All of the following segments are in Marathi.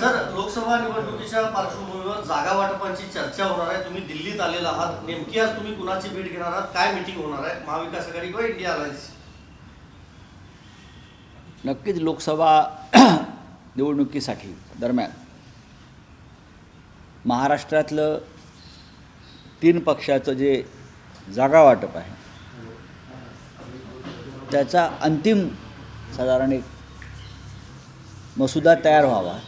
सर लोकसभा निवडणुकीच्या पार्श्वभूमीवर जागा वाटपांची चर्चा होणार आहे. तुम्ही दिल्लीत आलेला आहात. नेमकी आज तुम्ही कुणाची भेट घेणार आहात? काय मिटिंग होणार आहे? महाविकास आघाडी किंवा इंडिया अलायन्स? नक्कीच लोकसभा निवडणुकीसाठी दरम्यान महाराष्ट्रातलं तीन पक्षाचं जे जागा वाटप आहे त्याचा अंतिम साधारण एक मसुदा तयार व्हावा.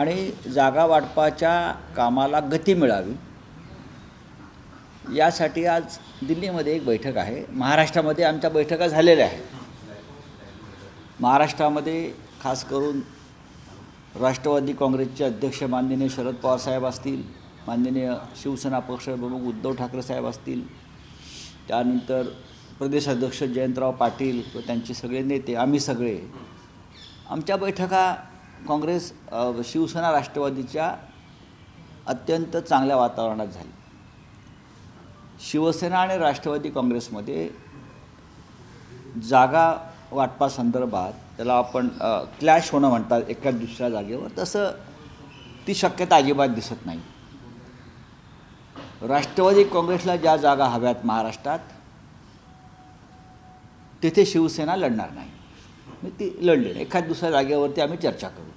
आणि जागा वाटपाच्या कामाला गती मिळावी. यासाठी आज दिल्लीमध्ये एक बैठक आहे. महाराष्ट्रामध्ये आमच्या बैठका झालेल्या आहेत. महाराष्ट्रामध्ये खास करून राष्ट्रवादी काँग्रेसचे अध्यक्ष माननीय शरद पवार साहेब असतील माननीय शिवसेना पक्षप्रमुख उद्धव ठाकरे साहेब असतील त्यानंतर प्रदेशाध्यक्ष जयंतराव पाटील व त्यांचे सगळे नेते आम्ही सगळे. आमच्या बैठका काँग्रेस शिवसेना राष्ट्रवादीच्या अत्यंत चांगल्या वातावरणात झाली. शिवसेना आणि राष्ट्रवादी काँग्रेसमध्ये जागा वाटपासंदर्भात त्याला आपण क्लॅश होणं म्हणतात एका दुसऱ्या जागेवर तसं ती शक्यता अजिबात दिसत नाही. राष्ट्रवादी काँग्रेसला ज्या जागा हव्यात महाराष्ट्रात तिथे शिवसेना लढणार नाही. मी ती लढली. नाही एखाद दुसऱ्या जागेवरती आम्ही चर्चा करू.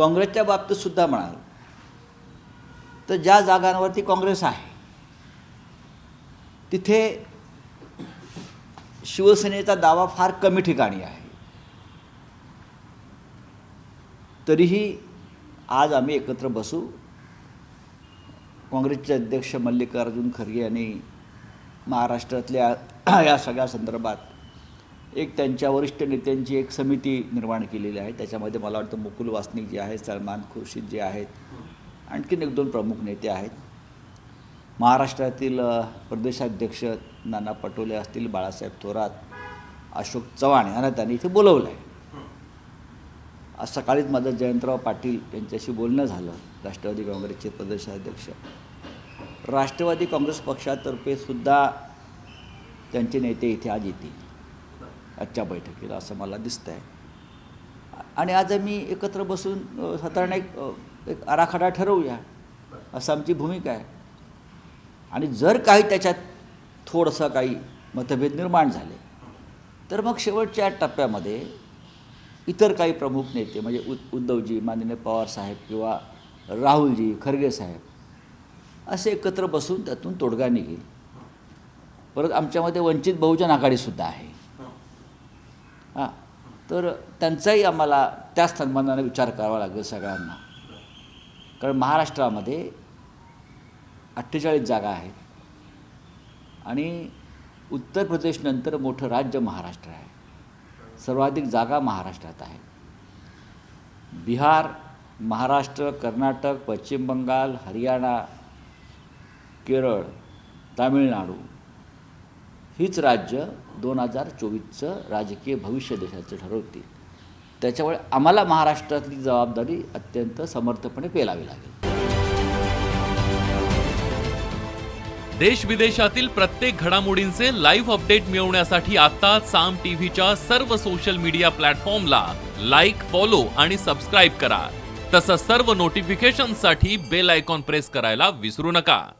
काँग्रेसच्या बाबतीत सुद्धा म्हणाल तर ज्या जागांवरती काँग्रेस आहे तिथे शिवसेनेचा दावा फार कमी ठिकाणी आहे. तरीही आज आम्ही एकत्र बसू. काँग्रेसचे अध्यक्ष मल्लिकार्जुन खरगे यांनी महाराष्ट्रातल्या या सगळ्या संदर्भात एक त्यांच्या वरिष्ठ नेत्यांची एक समिती निर्माण केलेली आहे. त्याच्यामध्ये मला वाटतं मुकुल वासनिक जे आहेत सलमान खुर्शीद जे आहेत आणखीन एक दोन प्रमुख नेते आहेत. महाराष्ट्रातील प्रदेशाध्यक्ष नाना पटोले असतील बाळासाहेब थोरात अशोक चव्हाण यांना त्यांनी इथे बोलवलं आहे आज सकाळीच माझं जयंतराव पाटील यांच्याशी बोलणं झालं राष्ट्रवादी काँग्रेसचे प्रदेशाध्यक्ष. राष्ट्रवादी काँग्रेस पक्षातर्फे सुद्धा त्यांचे नेते इथे आज येतील. आजच्या बैठकीला असं मला दिसतं आहे आणि आज आम्ही एकत्र बसून साधारण एक एक आराखडा ठरवूया असं आमची भूमिका आहे. आणि जर काही त्याच्यात थोडंसं काही मतभेद निर्माण झाले तर मग शेवटच्या टप्प्यामध्ये इतर काही प्रमुख नेते म्हणजे उ उद्धवजी माननीय पवारसाहेब किंवा राहुलजी खरगे साहेब असे एकत्र बसून त्यातून तोडगा निघेल. परत आमच्यामध्ये वंचित बहुजन आघाडीसुद्धा आहे. हां. तर त्यांचाही आम्हाला त्याच सन्मानाने विचार करावा लागेल सगळ्यांना. कारण महाराष्ट्रामध्ये अठ्ठेचाळीस जागा आहेत. आणि उत्तर प्रदेशनंतर मोठं राज्य महाराष्ट्र आहे. सर्वाधिक जागा महाराष्ट्रात आहे. बिहार महाराष्ट्र कर्नाटक पश्चिम बंगाल हरियाणा केरळ तामिळनाडू हीच राज्य दोन हजार चोवीसचं राजकीय भविष्य देशाचं ठरवतील त्याच्यामुळे आम्हाला महाराष्ट्रातली जबाबदारी अत्यंत समर्थपणे पेलावी लागेल. देश विदेशातील प्रत्येक घडामोडींचे लाईव्ह अपडेट मिळवण्यासाठी आता साम टीव्हीच्या सर्व सोशल मीडिया प्लॅटफॉर्मला लाईक फॉलो आणि सबस्क्राईब करा. तसंच सर्व नोटिफिकेशनसाठी बेल आयकॉन प्रेस करायला विसरू नका.